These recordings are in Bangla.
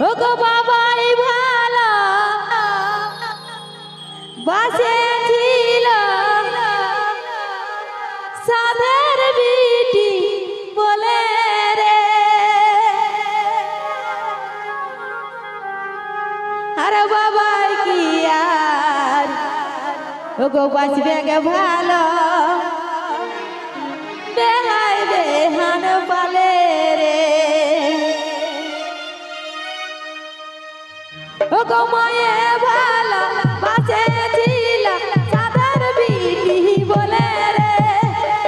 ও গো বাবাই ভালো। বাসে ছিল। সাধের বিটি বলে রে। আরে বাবাই কি আর? ও গো বাঁচবে গে ভালো? ও গো মায়ে ভালো বাসে ছিল সাদার বিটি বলে রে।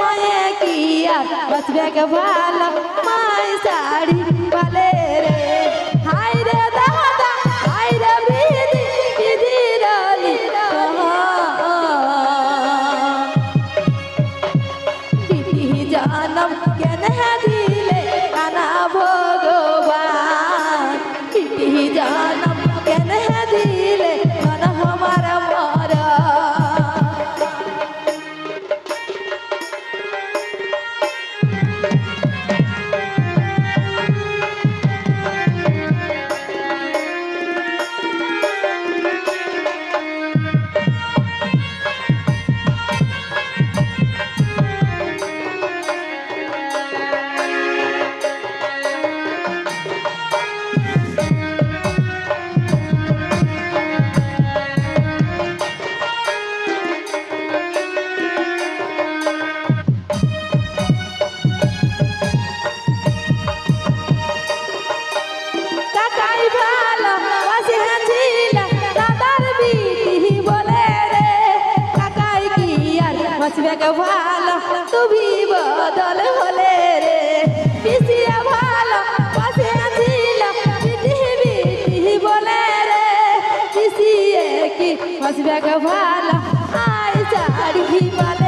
মায়ে কি আর বাঁচবে ভালো মাই শাড়ি পালে রে। হাই বাঁচবে ভালো, তুমি বদল হলে রে। পিসিয়া ভালো বাসে ছিল বিটি বলে রে। পিসিয়ে কি বাঁচবে কে ভালো আই চাড়ি বলে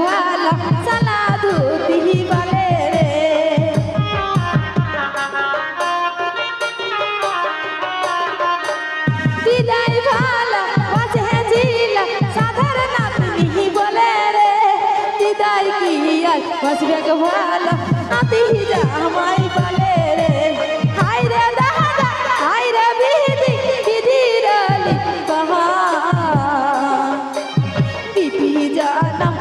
ভালা সালা ধুতি বলে রে। দিদাই ভালা মাঝে জিলা সাধারণ আপনি বলে রে। দিদাই কি আজ বসবে ভালা আপনি জামাই বলে রে। হাই রে দাদা হাই রে বিদি বিদি রালি পাহা পিপি জানাম